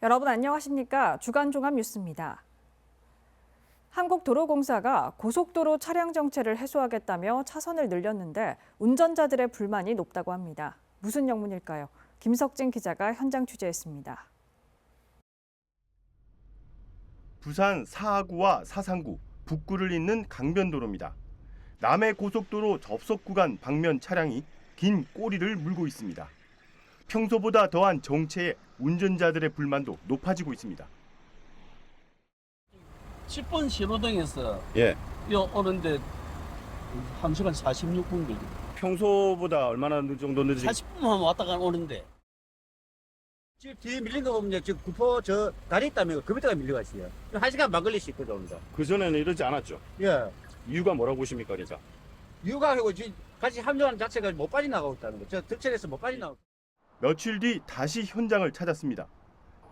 여러분 안녕하십니까? 주간 종합 뉴스입니다. 한국도로공사가 고속도로 차량 정체를 해소하겠다며 차선을 늘렸는데 운전자들의 불만이 높다고 합니다. 무슨 영문일까요? 김석진 기자가 현장 취재했습니다. 부산 사하구와 사상구, 북구를 잇는 강변도로입니다. 남해 고속도로 접속 구간 방면 차량이 긴 꼬리를 물고 있습니다. 평소보다 더한 정체에 운전자들의 불만도 높아지고 있습니다. 10분 신호등에서 예. 요 오는데 1시간 46분 걸리 평소보다 얼마나 늦- 정도 늦으시 40분만 왔다 가 오는데 지금 뒤에 밀린 거 보면 지금 구포 저 다리 있다며 그 밑에가 밀려가 있어요. 한 시간 반 걸릴 수 있거든요. 그 전에는 이러지 않았죠. 예. 이유가 뭐라고 보십니까, 그러니까? 이유가 아니고 지금 같이 합류하는 자체가 못 빠져나가고 있다는 거. 저 득철에서 못 빠져나가고. 며칠 뒤 다시 현장을 찾았습니다.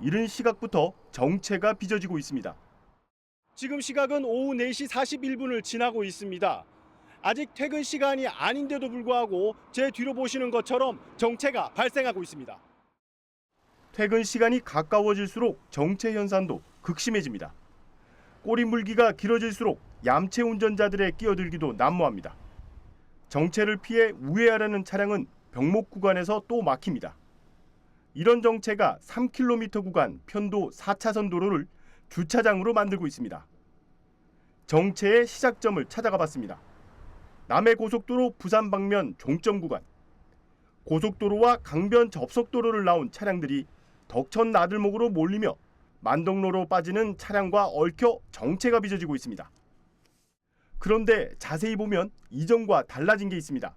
이른 시각부터 정체가 빚어지고 있습니다. 지금 시각은 오후 4시 41분을 지나고 있습니다. 아직 퇴근 시간이 아닌데도 불구하고 제 뒤로 보시는 것처럼 정체가 발생하고 있습니다. 퇴근 시간이 가까워질수록 정체 현상도 극심해집니다. 꼬리 물기가 길어질수록 얌체 운전자들의 끼어들기도 난무합니다. 정체를 피해 우회하려는 차량은 병목 구간에서 또 막힙니다. 이런 정체가 3km 구간 편도 4차선 도로를 주차장으로 만들고 있습니다. 정체의 시작점을 찾아가 봤습니다. 남해 고속도로 부산 방면 종점 구간. 고속도로와 강변 접속도로를 나온 차량들이 덕천 나들목으로 몰리며 만덕로로 빠지는 차량과 얽혀 정체가 빚어지고 있습니다. 그런데 자세히 보면 이전과 달라진 게 있습니다.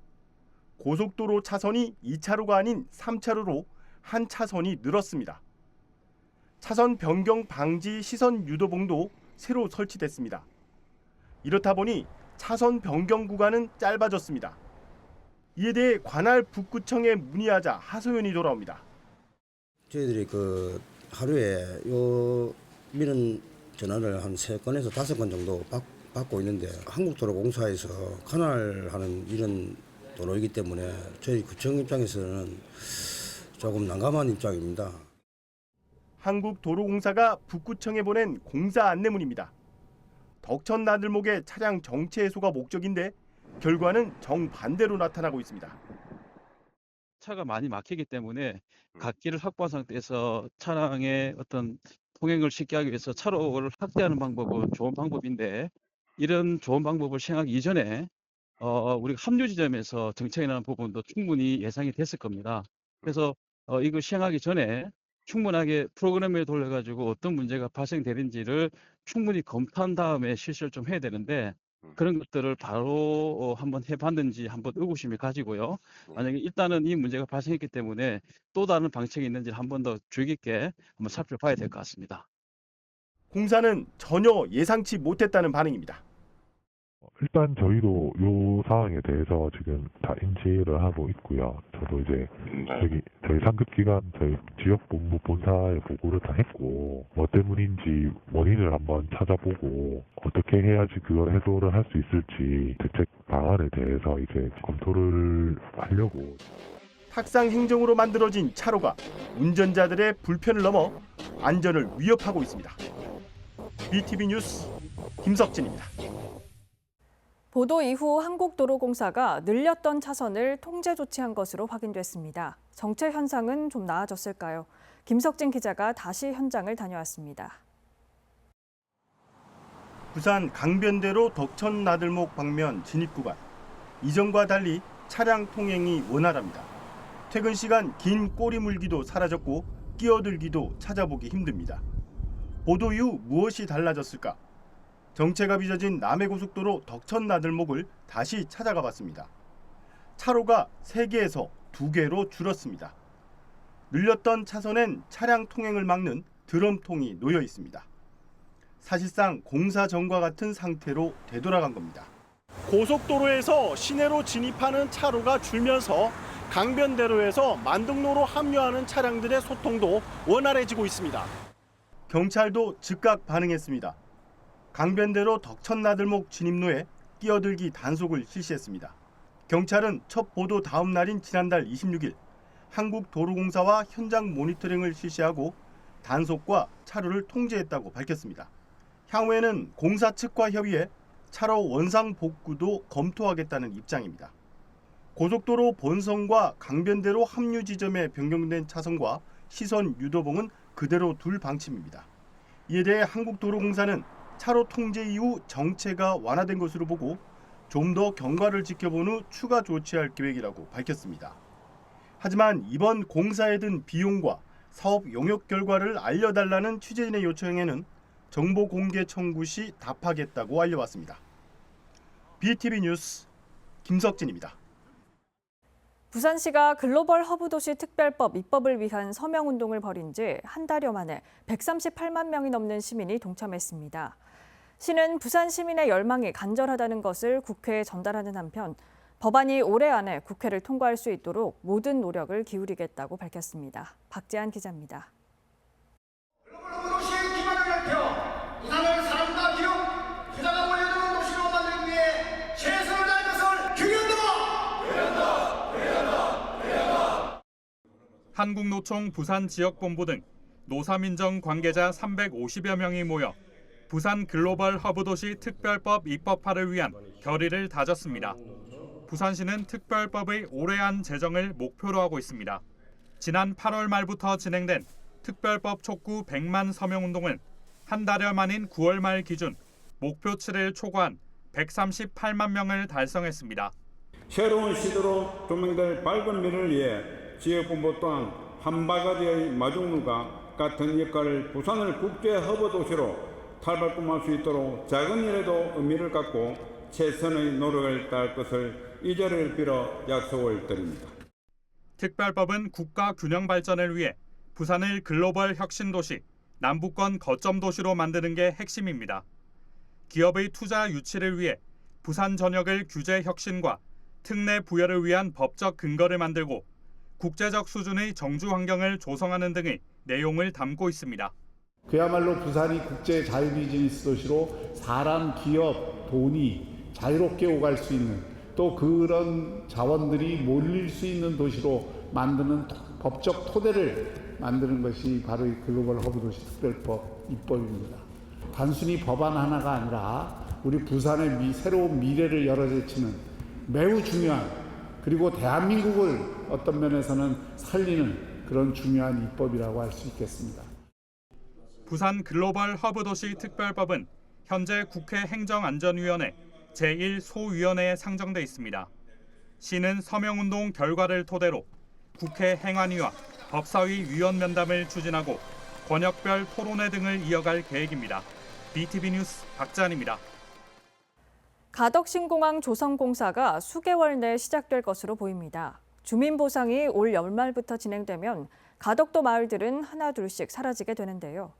고속도로 차선이 2차로가 아닌 3차로로 한 차선이 늘었습니다. 차선 변경 방지 시선 유도봉도 새로 설치됐습니다. 이렇다 보니 차선 변경 구간은 짧아졌습니다. 이에 대해 관할 북구청에 문의하자 하소연이 돌아옵니다. 저희들이 그 하루에 요 미는 전화를 한 세 건에서 다섯 건 정도 받, 받고 있는데 한국도로공사에서 관할하는 이런 도로이기 때문에 저희 구청 입장에서는 조금 난감한 입장입니다. 한국도로공사가 북구청에 보낸 공사 안내문입니다. 덕천 나들목의 차량 정체 해소가 목적인데 결과는 정반대로 나타나고 있습니다. 차가 많이 막히기 때문에 갓길을 확보한 상태에서 차량의 어떤 통행을 쉽게 하기 위해서 차로를 확대하는 방법은 좋은 방법인데 이런 좋은 방법을 시행하기 이전에 어, 우리가 합류 지점에서 정체가 나는 부분도 충분히 예상이 됐을 겁니다. 그래서 어, 이거 시행하기 전에 충분하게 프로그램을 돌려가지고 어떤 문제가 발생되는지를 충분히 검토한 다음에 실시를 좀 해야 되는데 그런 것들을 바로 어, 한번 해봤는지 한번 의구심이 가지고요. 만약에 일단은 이 문제가 발생했기 때문에 또 다른 방책이 있는지 한번 더 주의 깊게 한번 살펴봐야 될 것 같습니다. 공사는 전혀 예상치 못했다는 반응입니다. 일단 저희도 요 상황에 대해서 지금 다 인지를 하고 있고요. 저도 이제 저기 저희 상급 기관 저희 지역 본부 본사에 보고를 다 했고 뭐 때문인지 원인을 한번 찾아보고 어떻게 해야지 그걸 해소를 할 수 있을지 대책 방안에 대해서 이제 검토를 하려고 탁상 행정으로 만들어진 차로가 운전자들의 불편을 넘어 안전을 위협하고 있습니다. BTV 뉴스 김석진입니다. 보도 이후 한국도로공사가 늘렸던 차선을 통제 조치한 것으로 확인됐습니다. 정체 현상은 좀 나아졌을까요? 김석진 기자가 다시 현장을 다녀왔습니다. 부산 강변대로 덕천 나들목 방면 진입 구간. 이전과 달리 차량 통행이 원활합니다. 퇴근 시간 긴 꼬리 물기도 사라졌고 끼어들기도 찾아보기 힘듭니다. 보도 이후 무엇이 달라졌을까? 정체가 빚어진 남해고속도로 덕천 나들목을 다시 찾아가 봤습니다. 차로가 3개에서 2개로 줄었습니다. 늘렸던 차선엔 차량 통행을 막는 드럼통이 놓여 있습니다. 사실상 공사 전과 같은 상태로 되돌아간 겁니다. 고속도로에서 시내로 진입하는 차로가 줄면서 강변대로에서 만등로로 합류하는 차량들의 소통도 원활해지고 있습니다. 경찰도 즉각 반응했습니다. 강변대로 덕천나들목 진입로에 끼어들기 단속을 실시했습니다. 경찰은 첫 보도 다음 날인 지난달 26일 한국도로공사와 현장 모니터링을 실시하고 단속과 차로를 통제했다고 밝혔습니다. 향후에는 공사 측과 협의해 차로 원상 복구도 검토하겠다는 입장입니다. 고속도로 본선과 강변대로 합류 지점에 변경된 차선과 시선 유도봉은 그대로 둘 방침입니다. 이에 대해 한국도로공사는 차로 통제 이후 정체가 완화된 것으로 보고 좀 더 경과를 지켜본 후 추가 조치할 계획이라고 밝혔습니다. 하지만 이번 공사에 든 비용과 사업 용역 결과를 알려달라는 취재진의 요청에는 정보 공개 청구 시 답하겠다고 알려왔습니다. BTV 뉴스 김석진입니다. 부산시가 글로벌 허브 도시 특별법 입법을 위한 서명 운동을 벌인 지 한 달여 만에 138만 명이 넘는 시민이 동참했습니다. 시는 부산 시민의 열망이 간절하다는 것을 국회에 전달하는 한편 법안이 올해 안에 국회를 통과할 수 있도록 모든 노력을 기울이겠다고 밝혔습니다. 박재한 기자입니다. 한국노총 부산지역본부 등 노사민정 관계자 350여 명이 모여 부산 글로벌 허브 도시 특별법 입법화를 위한 결의를 다졌습니다. 부산시는 특별법의 올해안 제정을 목표로 하고 있습니다. 지난 8월 말부터 진행된 특별법 촉구 100만 서명 운동은 한 달여 만인 9월 말 기준 목표치를 초과한 138만 명을 달성했습니다. 새로운 시대로 조명될 밝은 미래를 위해 지역본부 또한 한 바가지의 마중물과 같은 역할을 부산을 국제 허브 도시로 탈바꿈할 수 있도록 작은 일에도 의미를 갖고 최선의 노력을 다할 것을 이 자리를 빌어 약속을 드립니다. 특별법은 국가 균형 발전을 위해 부산을 글로벌 혁신 도시, 남부권 거점 도시로 만드는 게 핵심입니다. 기업의 투자 유치를 위해 부산 전역을 규제 혁신과 특례 부여를 위한 법적 근거를 만들고 국제적 수준의 정주 환경을 조성하는 등의 내용을 담고 있습니다. 그야말로 부산이 국제 자유 비즈니스 도시로 사람, 기업, 돈이 자유롭게 오갈 수 있는 또 그런 자원들이 몰릴 수 있는 도시로 만드는 법적 토대를 만드는 것이 바로 이 글로벌 허브 도시 특별법 입법입니다. 단순히 법안 하나가 아니라 우리 부산의 미, 새로운 미래를 열어제치는 매우 중요한 그리고 대한민국을 어떤 면에서는 살리는 그런 중요한 입법이라고 할 수 있겠습니다. 부산 글로벌 허브 도시 특별법은 현재 국회 행정안전위원회 제1소위원회에 상정돼 있습니다. 시는 서명운동 결과를 토대로 국회 행안위와 법사위 위원 면담을 추진하고 권역별 토론회 등을 이어갈 계획입니다. BTV 뉴스 박찬입니다. 가덕신공항 조성공사가 수개월 내에 시작될 것으로 보입니다. 주민 보상이 올 연말부터 진행되면 가덕도 마을들은 하나둘씩 사라지게 되는데요.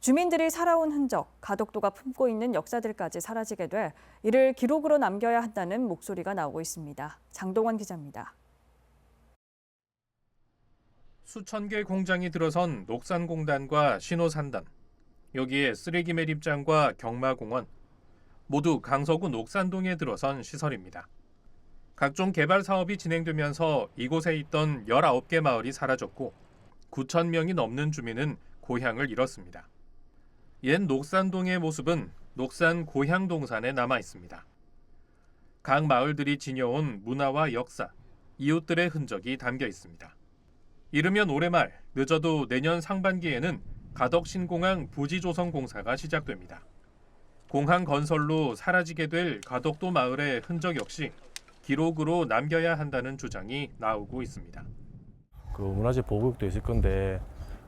주민들이 살아온 흔적, 가덕도가 품고 있는 역사들까지 사라지게 돼 이를 기록으로 남겨야 한다는 목소리가 나오고 있습니다. 장동원 기자입니다. 수천 개 공장이 들어선 녹산공단과 신호산단, 여기에 쓰레기 매립장과 경마공원, 모두 강서구 녹산동에 들어선 시설입니다. 각종 개발 사업이 진행되면서 이곳에 있던 19개 마을이 사라졌고 9천 명이 넘는 주민은 고향을 잃었습니다. 옛 녹산동의 모습은 녹산 고향동산에 남아 있습니다. 각 마을들이 지녀온 문화와 역사, 이웃들의 흔적이 담겨 있습니다. 이르면 올해 말, 늦어도 내년 상반기에는 가덕신공항 부지조성공사가 시작됩니다. 공항 건설로 사라지게 될 가덕도 마을의 흔적 역시 기록으로 남겨야 한다는 주장이 나오고 있습니다. 그 문화재 보호구역도 있을 건데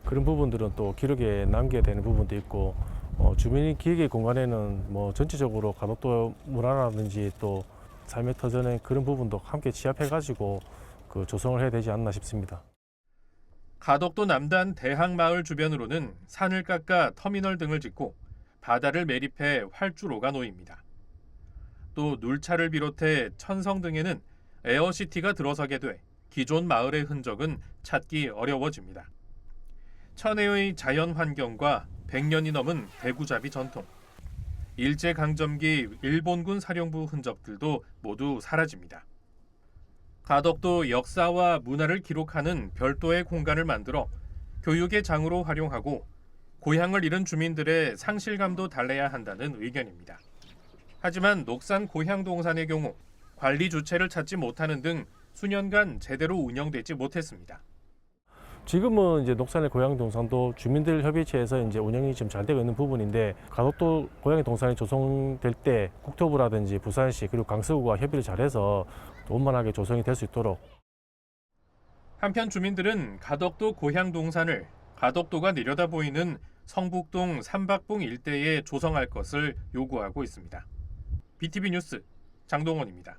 그런 부분들은 또 기록에 남겨야 되는 부분도 있고 어, 주민 기획의 공간에는 뭐 전체적으로 가덕도 문화라든지 또 삶의 터전의 그런 부분도 함께 취합해가지고 그 조성을 해야 되지 않나 싶습니다. 가덕도 남단 대항마을 주변으로는 산을 깎아 터미널 등을 짓고 바다를 매립해 활주로가 놓입니다. 또 눌차를 비롯해 천성 등에는 에어시티가 들어서게 돼 기존 마을의 흔적은 찾기 어려워집니다. 천혜의 자연 환경과 100년이 넘은 대구잡이 전통, 일제 강점기 일본군 사령부 흔적들도 모두 사라집니다. 가덕도 역사와 문화를 기록하는 별도의 공간을 만들어 교육의 장으로 활용하고 고향을 잃은 주민들의 상실감도 달래야 한다는 의견입니다. 하지만 녹산 고향 동산의 경우 관리 주체를 찾지 못하는 등 수년간 제대로 운영되지 못했습니다. 지금은 이제 녹산의 고양 동산도 주민들 협의체에서 이제 운영이 지금 잘 되고 있는 부분인데 가덕도 고양이 동산이 조성될 때 국토부라든지 부산시 그리고 강서구가 협의를 잘해서 원만하게 조성이 될 수 있도록 한편 주민들은 가덕도 고향 동산을 가덕도가 내려다 보이는 성북동 삼박봉 일대에 조성할 것을 요구하고 있습니다. BTV 뉴스 장동원입니다.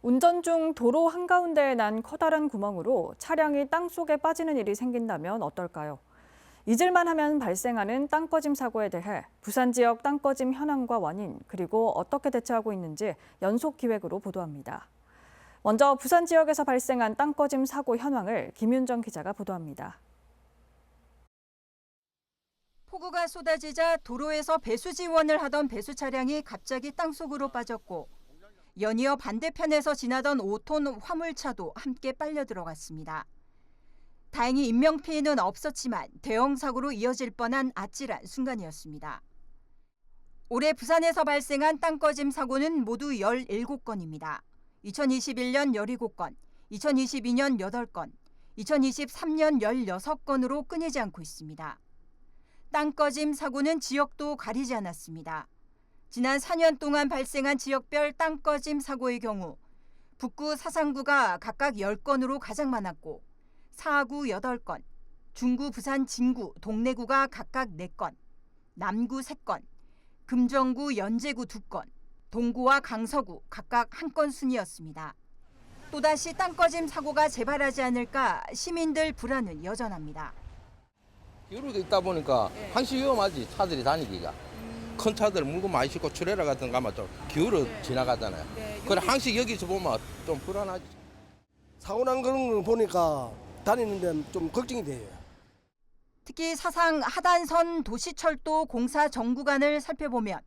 운전 중 도로 한가운데에 난 커다란 구멍으로 차량이 땅속에 빠지는 일이 생긴다면 어떨까요? 잊을만 하면 발생하는 땅꺼짐 사고에 대해 부산 지역 땅꺼짐 현황과 원인 그리고 어떻게 대처하고 있는지 연속 기획으로 보도합니다. 먼저 부산 지역에서 발생한 땅꺼짐 사고 현황을 김윤정 기자가 보도합니다. 폭우가 쏟아지자 도로에서 배수 지원을 하던 배수 차량이 갑자기 땅속으로 빠졌고 연이어 반대편에서 지나던 5톤 화물차도 함께 빨려 들어갔습니다. 다행히 인명 피해는 없었지만 대형 사고로 이어질 뻔한 아찔한 순간이었습니다. 올해 부산에서 발생한 땅꺼짐 사고는 모두 17건입니다. 2021년 17건, 2022년 8건, 2023년 16건으로 끊이지 않고 있습니다. 땅꺼짐 사고는 지역도 가리지 않았습니다. 지난 4년 동안 발생한 지역별 땅 꺼짐 사고의 경우 북구 사상구가 각각 10건으로 가장 많았고 사구 8건, 중구 부산 진구 동래구가 각각 4건, 남구 3건, 금정구 연제구 2건, 동구와 강서구 각각 1건 순이었습니다. 또다시 땅꺼짐 사고가 재발하지 않을까 시민들 불안은 여전합니다. 이렇게 있다 보니까 항시 위험하지 차들이 다니기가 큰 차들 물건 많이 싣고 트레일러 같은 거 가면 또 기울어 지나가잖아요. 그래 항시 여기서 보면 좀 불안하지. 사고 난 그런 걸 보니까 다니는데 좀 걱정이 돼요. 특히 사상 하단선 도시철도 공사 정 구간을 살펴보면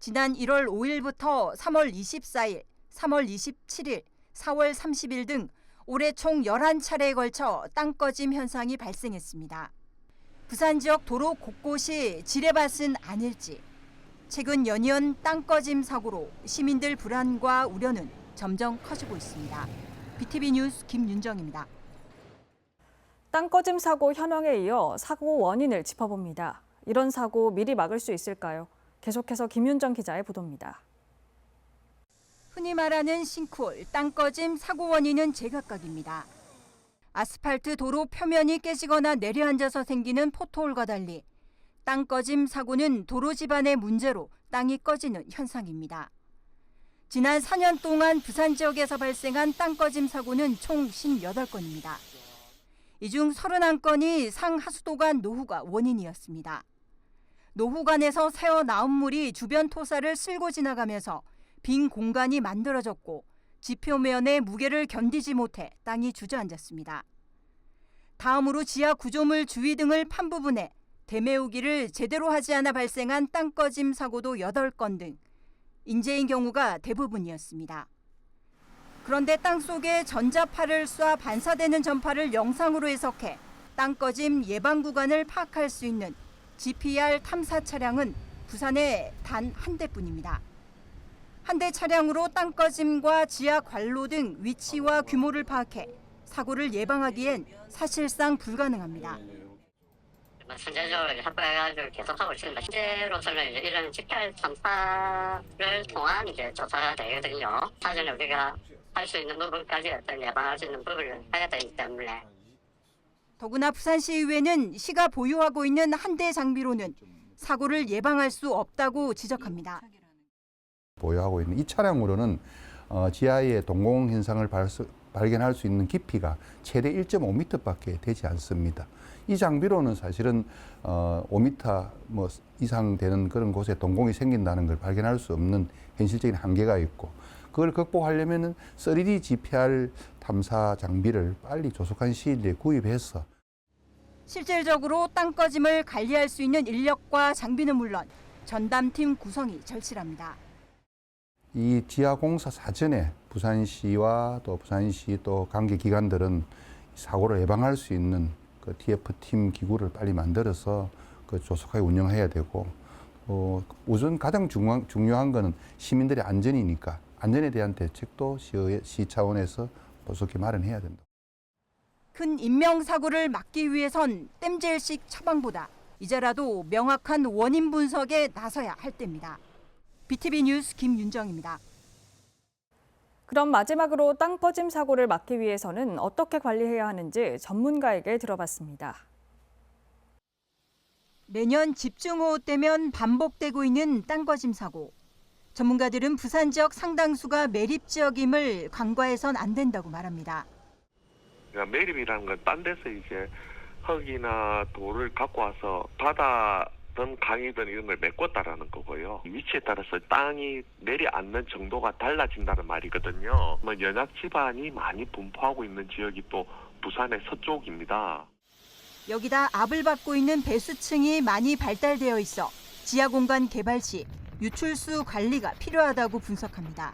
지난 1월 5일부터 3월 24일, 3월 27일, 4월 30일 등 올해 총 11차례에 걸쳐 땅꺼짐 현상이 발생했습니다. 부산 지역 도로 곳곳이 지뢰밭은 아닐지 최근 연이은 땅 꺼짐 사고로 시민들 불안과 우려는 점점 커지고 있습니다. BTV 뉴스 김윤정입니다. 땅 꺼짐 사고 현황에 이어 사고 원인을 짚어봅니다. 이런 사고 미리 막을 수 있을까요? 계속해서 김윤정 기자의 보도입니다. 흔히 말하는 싱크홀, 땅 꺼짐 사고 원인은 제각각입니다. 아스팔트 도로 표면이 깨지거나 내려앉아서 생기는 포토홀과 달리 땅 꺼짐 사고는 도로 집안의 문제로 땅이 꺼지는 현상입니다. 지난 4년 동안 부산 지역에서 발생한 땅 꺼짐 사고는 총 58건입니다. 이 중 31건이 상하수도관 노후가 원인이었습니다. 노후관에서 새어 나온 물이 주변 토사를 쓸고 지나가면서 빈 공간이 만들어졌고 지표면의 무게를 견디지 못해 땅이 주저앉았습니다. 다음으로 지하 구조물 주위 등을 판 부분에 대메우기를 제대로 하지 않아 발생한 땅 꺼짐 사고도 8건 등 인재인 경우가 대부분이었습니다. 그런데 땅 속에 전자파를 쏴 반사되는 전파를 영상으로 해석해 땅 꺼짐 예방 구간을 파악할 수 있는 GPR 탐사 차량은 부산에 단 한 대뿐입니다. 한 대 차량으로 땅 꺼짐과 지하 관로 등 위치와 규모를 파악해 사고를 예방하기엔 사실상 불가능합니다. 선제적으로 확보해가지고 계속 하고 있습니다. 현재로서는 이제 이런 GPR 탐사를 통한 이제 조사가 되거든요. 사전에 우리가 할 수 있는 부분까지 어떤 예방할 수 있는 부분을 해야 되기 때문에 더구나 부산시의회는 시가 보유하고 있는 한 대 장비로는 사고를 예방할 수 없다고 지적합니다. 보유하고 있는 이 차량으로는 어, 지하의 동공 현상을 발수, 발견할 수 있는 깊이가 최대 1.5m밖에 되지 않습니다. 이 장비로는 사실은 어, 5m 뭐 이상 되는 그런 곳에 동공이 생긴다는 걸 발견할 수 없는 현실적인 한계가 있고 그걸 극복하려면은 3D GPR 탐사 장비를 빨리 조속한 시일 내에 구입해서 실질적으로 땅꺼짐을 관리할 수 있는 인력과 장비는 물론 전담팀 구성이 절실합니다. 이 지하 공사 사전에 부산시와 또 부산시 또 관계 기관들은 사고를 예방할 수 있는 그 TF 팀 기구를 빨리 만들어서 그 조속하게 운영해야 되고 어, 우선 가장 중요한, 중요한 거는 시민들의 안전이니까 안전에 대한 대책도 시, 시 차원에서 보속히 마련해야 된다. 큰 인명사고를 막기 위해선 땜질식 처방보다 이제라도 명확한 원인 분석에 나서야 할 때입니다. BTV 뉴스 김윤정입니다. 그럼 마지막으로 땅 꺼짐 사고를 막기 위해서는 어떻게 관리해야 하는지 전문가에게 들어봤습니다. 매년 집중호우 때면 반복되고 있는 땅거짐 사고. 전문가들은 부산 지역 상당수가 매립 지역임을 간과해선 안 된다고 말합니다. 그러니까 매립이라는 건 딴 데서 이제 흙이나 돌을 갖고 와서 바다 든 강이든 이런 걸 메꿨다라는 거고요. 위치에 따라서 땅이 내려앉는 정도가 달라진다는 말이거든요. 뭐 연약 지반이 많이 분포하고 있는 지역이 또 부산의 서쪽입니다. 여기다 압을 받고 있는 배수층이 많이 발달되어 있어 지하 공간 개발 시 유출수 관리가 필요하다고 분석합니다.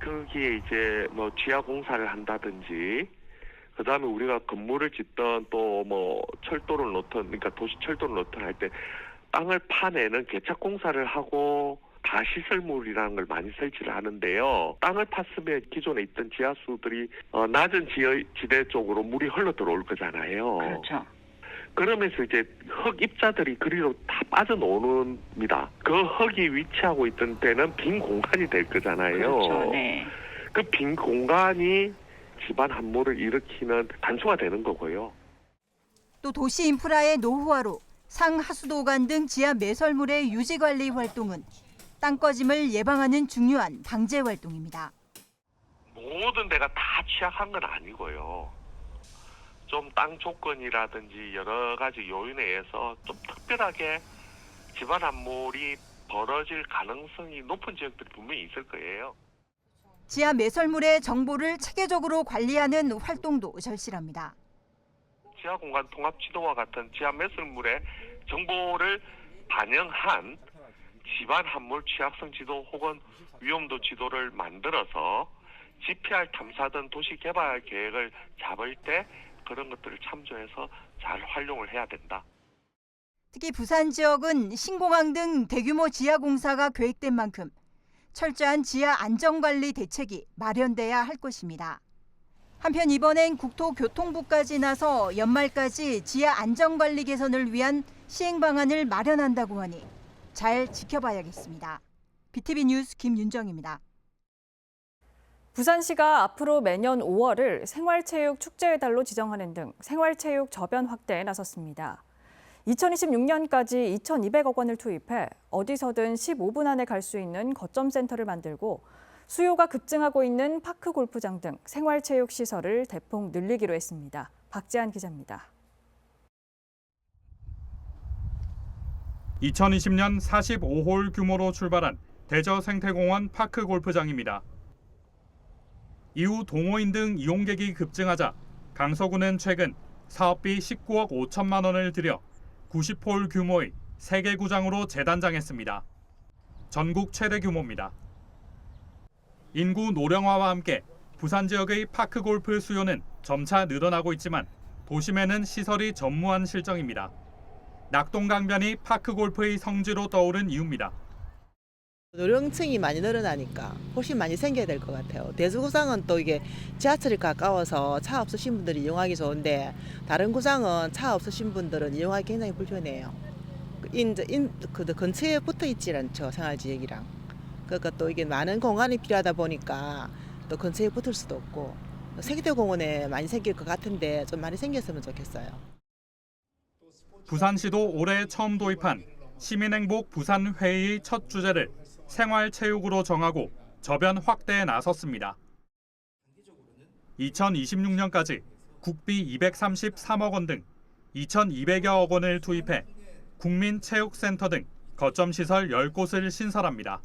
거기에 이제 뭐 지하 공사를 한다든지 그 다음에 우리가 건물을 짓던 또 뭐 철도를 놓든 그러니까 도시 철도를 놓든 할때 땅을 파내는 개착 공사를 하고 가시설물이라는 걸 많이 설치를 하는데요. 땅을 팠으면 기존에 있던 지하수들이 어, 낮은 지하, 지대 쪽으로 물이 흘러 들어올 거잖아요. 그렇죠. 그러면서 이제 흙 입자들이 그리로 다 빠져나오는입니다. 그 흙이 위치하고 있던 데는 빈 공간이 될 거잖아요. 그렇죠. 네. 그 빈 공간이 집안 함몰을 일으키는 단초가 되는 거고요. 또 도시 인프라의 노후화로 상하수도관 등 지하 매설물의 유지 관리 활동은 땅 꺼짐을 예방하는 중요한 방제 활동입니다. 모든 데가 다 취약한 건 아니고요. 좀 땅 조건이라든지 여러 가지 요인에 의해서 좀 특별하게 집안 함몰이 벌어질 가능성이 높은 지역들이 분명히 있을 거예요. 지하 매설물의 정보를 체계적으로 관리하는 활동도 절실합니다. 지하 공간 통합 지도와 같은 지하 매설물의 정보를 반영한 집안 함몰 취약성 지도 혹은 위험도 지도를 만들어서 GPR 탐사든 도시 개발 계획을 잡을 때 그런 것들을 참조해서 잘 활용을 해야 된다. 특히 부산 지역은 신공항 등 대규모 지하 공사가 계획된 만큼 철저한 지하 안전관리 대책이 마련돼야 할 것입니다. 한편 이번엔 국토교통부까지 나서 연말까지 지하 안전관리 개선을 위한 시행 방안을 마련한다고 하니 잘 지켜봐야겠습니다. BTV 뉴스 김윤정입니다. 부산시가 앞으로 매년 5월을 생활체육 축제의 달로 지정하는 등 생활체육 저변 확대에 나섰습니다. 2026년까지 2,200억 원을 투입해 어디서든 15분 안에 갈 수 있는 거점 센터를 만들고 수요가 급증하고 있는 파크 골프장 등 생활체육 시설을 대폭 늘리기로 했습니다. 박지한 기자입니다. 2020년 45홀 규모로 출발한 대저 생태공원 파크 골프장입니다. 이후 동호인 등 이용객이 급증하자 강서구는 최근 사업비 19억 5천만 원을 들여 90홀 규모의 3개 구장으로 재단장했습니다. 전국 최대 규모입니다. 인구 노령화와 함께 부산 지역의 파크 골프 수요는 점차 늘어나고 있지만 도심에는 시설이 전무한 실정입니다. 낙동강변이 파크 골프의 성지로 떠오른 이유입니다. 노령층이 많이 늘어나니까 훨씬 많이 생겨야 될 것 같아요. 대수구장은 또 이게 지하철이 가까워서 차 없으신 분들이 이용하기 좋은데 다른 구장은 차 없으신 분들은 이용하기 굉장히 불편해요. 인, 인, 그 근처에 붙어 있지 않죠 생활지역이랑. 그러니까 또 이게 많은 공간이 필요하다 보니까 또 근처에 붙을 수도 없고 세계대공원에 많이 생길 것 같은데 좀 많이 생겼으면 좋겠어요. 부산시도 올해 처음 도입한 시민행복 부산회의의 첫 주제를 생활체육으로 정하고 저변 확대에 나섰습니다. 2026년까지 국비 233억 원 등 2,200여억 원을 투입해 국민체육센터 등 거점 시설 10곳을 신설합니다.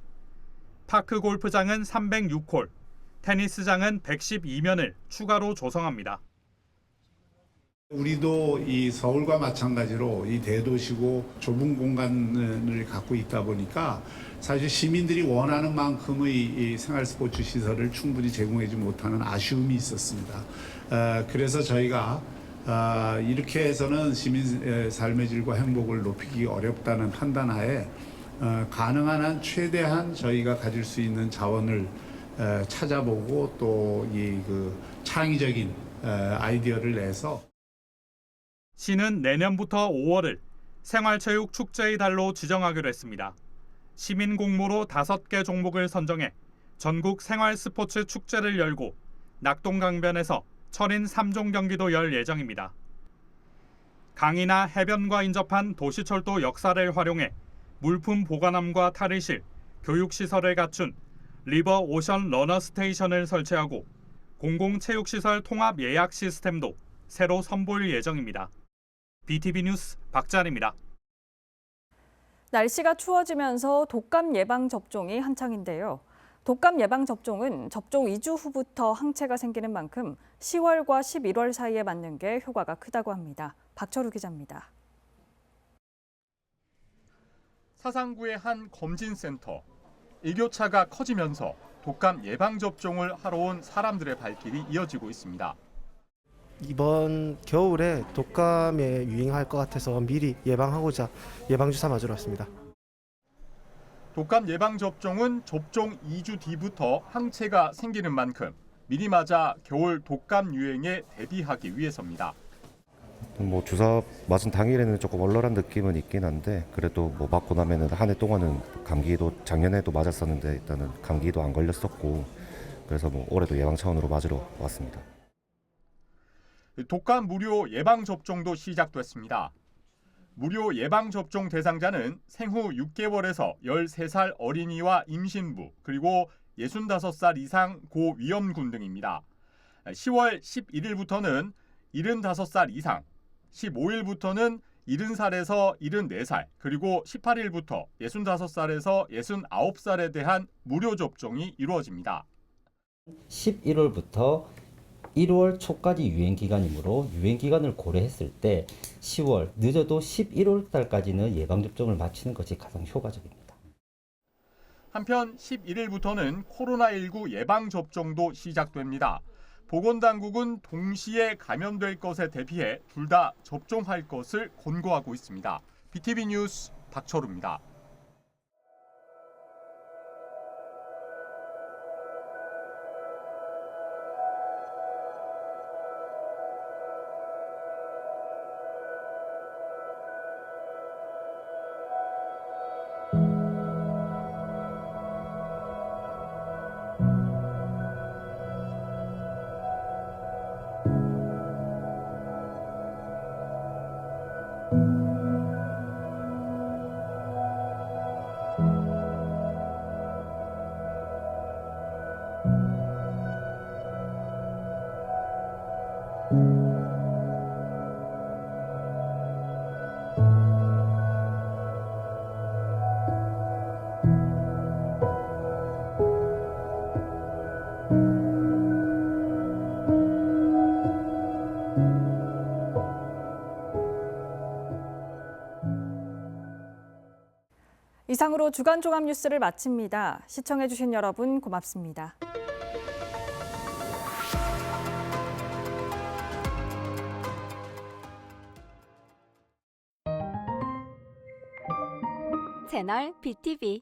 파크 골프장은 306홀, 테니스장은 112면을 추가로 조성합니다. 우리도 이 서울과 마찬가지로 이 대도시고 좁은 공간을 갖고 있다 보니까 사실 시민들이 원하는 만큼의 이 생활 스포츠 시설을 충분히 제공하지 못하는 아쉬움이 있었습니다. 어, 그래서 저희가 아, 이렇게 해서는 시민 삶의 질과 행복을 높이기 어렵다는 판단하에 어, 가능한 한 최대한 저희가 가질 수 있는 자원을 에, 찾아보고 또 이 그 창의적인 에, 아이디어를 내서 시는 내년부터 5월을 생활체육 축제의 달로 지정하기로 했습니다. 시민 공모로 5개 종목을 선정해 전국 생활 스포츠 축제를 열고 낙동강변에서 철인 3종 경기도 열 예정입니다. 강이나 해변과 인접한 도시철도 역사를 활용해 물품 보관함과 탈의실, 교육시설을 갖춘 리버 오션 러너 스테이션을 설치하고 공공체육시설 통합 예약 시스템도 새로 선보일 예정입니다. BTV 뉴스 박찬입니다. 날씨가 추워지면서 독감 예방 접종이 한창인데요. 독감 예방 접종은 접종 2주 후부터 항체가 생기는 만큼 10월과 11월 사이에 맞는 게 효과가 크다고 합니다. 박철우 기자입니다. 사상구의 한 검진센터. 일교차가 커지면서 독감 예방 접종을 하러 온 사람들의 발길이 이어지고 있습니다. 이번 겨울에 독감에 유행할 것 같아서 미리 예방하고자 예방주사 맞으러 왔습니다. 독감 예방 접종은 접종 2주 뒤부터 항체가 생기는 만큼 미리 맞아 겨울 독감 유행에 대비하기 위해서입니다. 뭐 주사 맞은 당일에는 조금 얼얼한 느낌은 있긴 한데 그래도 뭐 맞고 나면은 한 해 동안은 감기도 작년에도 맞았었는데 일단은 감기도 안 걸렸었고 그래서 뭐 올해도 예방 차원으로 맞으러 왔습니다. 독감 무료 예방 접종도 시작됐습니다. 무료 예방 접종 대상자는 생후 6개월에서 13살 어린이와 임신부 그리고 65살 이상 고위험군 등입니다. 10월 11일부터는 75살 이상, 15일부터는 70살에서 74살, 그리고 18일부터 65살에서 69살에 대한 무료 접종이 이루어집니다. 11월부터 1월 초까지 유행 기간이므로 유행 기간을 고려했을 때 10월 늦어도 11월 달까지는 예방 접종을 마치는 것이 가장 효과적입니다. 한편 11일부터는 코로나19 예방 접종도 시작됩니다. 보건당국은 동시에 감염될 것에 대비해 둘 다 접종할 것을 권고하고 있습니다. BTV 뉴스 박철우입니다. 이상으로 주간 종합 뉴스를 마칩니다. 시청해주신 여러분 고맙습니다. 채널 BTV